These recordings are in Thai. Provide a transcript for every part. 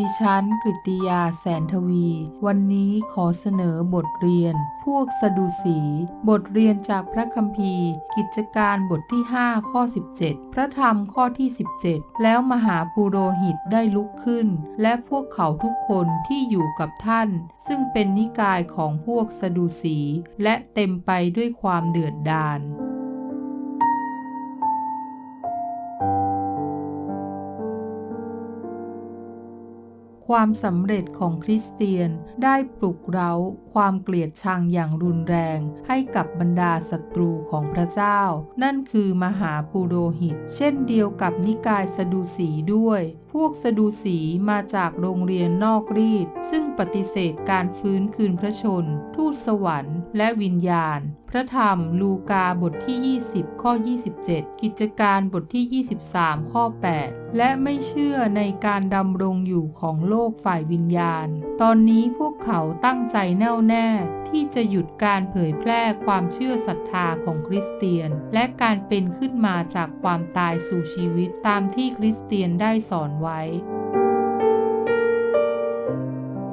ดิฉันกริตยาแสนทวี วันนี้ขอเสนอบทเรียน พวกสดุสี บทเรียนจากพระคัมภีร์ กิจการบทที่ 5 ข้อ 17 พระธรรมข้อที่ 17 แล้วมหาปุโรหิตได้ลุกขึ้น และพวกเขาทุกคนที่อยู่กับท่าน ซึ่งเป็นนิกายของพวกสดุสี และเต็มไปด้วยความเดือดดาล ความสำเร็จของคริสเตียนได้ปลุกเร้า ความเกลียดชังอย่างรุนแรงให้กับบรรดาศัตรูของพระเจ้า นั่นคือมหาปุโรหิต เช่นเดียวกับนิกายสดุสีด้วย พวกสดุสีมาจากโรงเรียนนอกรีด ซึ่งปฏิเสธการฟื้นคืนพระชน ทูตสวรรค์และวิญญาณ พระธรรมลูกาบทที่ 20 ข้อ 27 กิจการบทที่ 23 ข้อ 8 และไม่เชื่อในการดำรงอยู่ของโลกฝ่ายวิญญาณ ตอนนี้พวกเขาตั้งใจแน่วแน่ที่จะหยุดการเผยแพร่ความเชื่อศรัทธาของคริสเตียน และการเป็นขึ้นมาจากความตายสู่ชีวิตตามที่คริสเตียนได้สอนไว้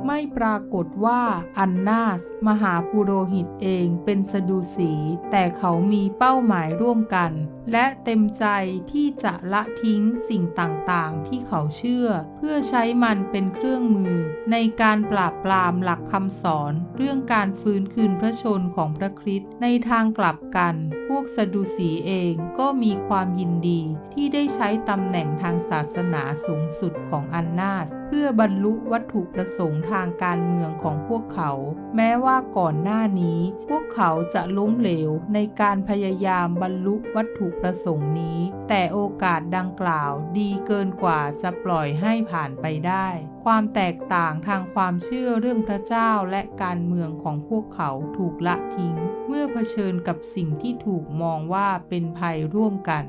ไม่ปรากฏว่าอันนาส มหาปุโรหิตเองเป็นสดุสี แต่เขามีเป้าหมายร่วมกันและเต็มใจที่จะละทิ้งสิ่งต่างๆ ที่เขาเชื่อ เพื่อใช้มันเป็นเครื่องมือ ในการปราบปรามหลักคำสอน เรื่องการฟื้นคืนพระชนของพระคริสต์ในทางกลับกัน พวกสดุสีเองก็มีความยินดีที่ได้ใช้ตำแหน่งทางศาสนาสูงสุดของอันนาส เพื่อบรรลุวัตถุประสงค์ทางการเมืองของพวกเขา แม้ว่าก่อนหน้านี้ พวกเขาจะล้มเหลวในการพยายามบรรลุวัตถุประสงค์นี้ แต่โอกาสดังกล่าวดีเกินกว่าจะปล่อยให้ผ่านไปได้ ความแตกต่างทางความเชื่อเรื่องพระเจ้าและการเมืองของพวกเขาถูกละทิ้ง เมื่อเผชิญกับสิ่งที่ถูกมองว่าเป็นภัยร่วมกัน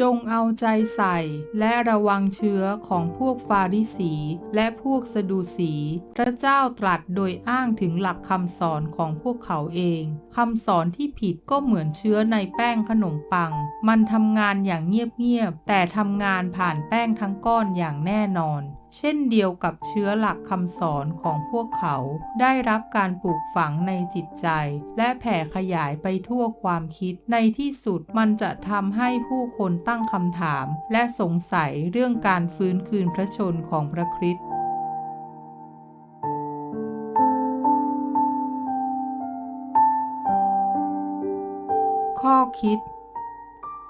จงเอาใจใส่ และระวังเชื้อของพวกฟาริสี และพวกสดูสี พระเจ้าตรัสโดยอ้างถึงหลักคำสอนของพวกเขาเองคำสอนที่ผิดก็เหมือนเชื้อในแป้งขนมปัง มันทำงานอย่างเงียบๆแต่ทำงานผ่านแป้งทั้งก้อนอย่างแน่นอนเช่นเดียวกับเชื้อหลักคำสอนของพวกเขาได้รับการปลูกฝังในจิตใจ และแผ่ขยายไปทั่วความคิด ในที่สุดมันจะทำให้ผู้คนตั้งคำถาม และสงสัยเรื่องการฟื้นคืนพระชนของพระคริสต์ข้อคิด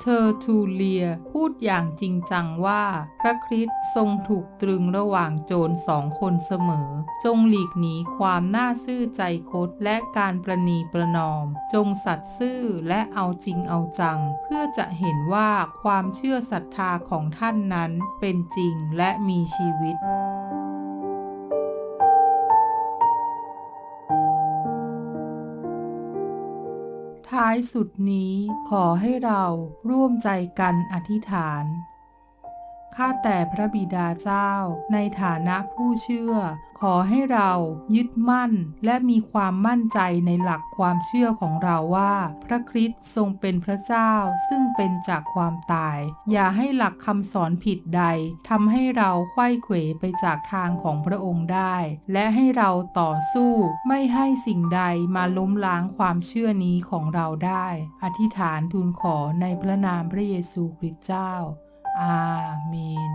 เธอทูเลียพูดอย่างจริงจังว่า พระคริสต์ทรงถูกตรึงระหว่างโจรสองคนเสมอ จงหลีกหนีความน่าซื่อใจคดและการประนีประนอม จงสัตย์ซื่อและเอาจริงเอาจัง เพื่อจะเห็นว่าความเชื่อศรัทธาของท่านนั้นเป็นจริงและมีชีวิต ท้ายสุดนี้ขอให้เราร่วมใจกันอธิษฐาน ข้าแต่พระบิดาเจ้า ในฐานะผู้เชื่อ ขอให้เรายึดมั่นและมีความมั่นใจในหลักความเชื่อของเราว่า พระคริสต์ทรงเป็นพระเจ้าซึ่งเป็นจากความตาย อย่าให้หลักคำสอนผิดใดทำให้เราไขว้เขวไปจากทางของพระองค์ได้ และให้เราต่อสู้ไม่ให้สิ่งใดมาล้มล้างความเชื่อนี้ของเราได้ อธิษฐานทูลขอในพระนามพระเยซูคริสต์เจ้า อาเมน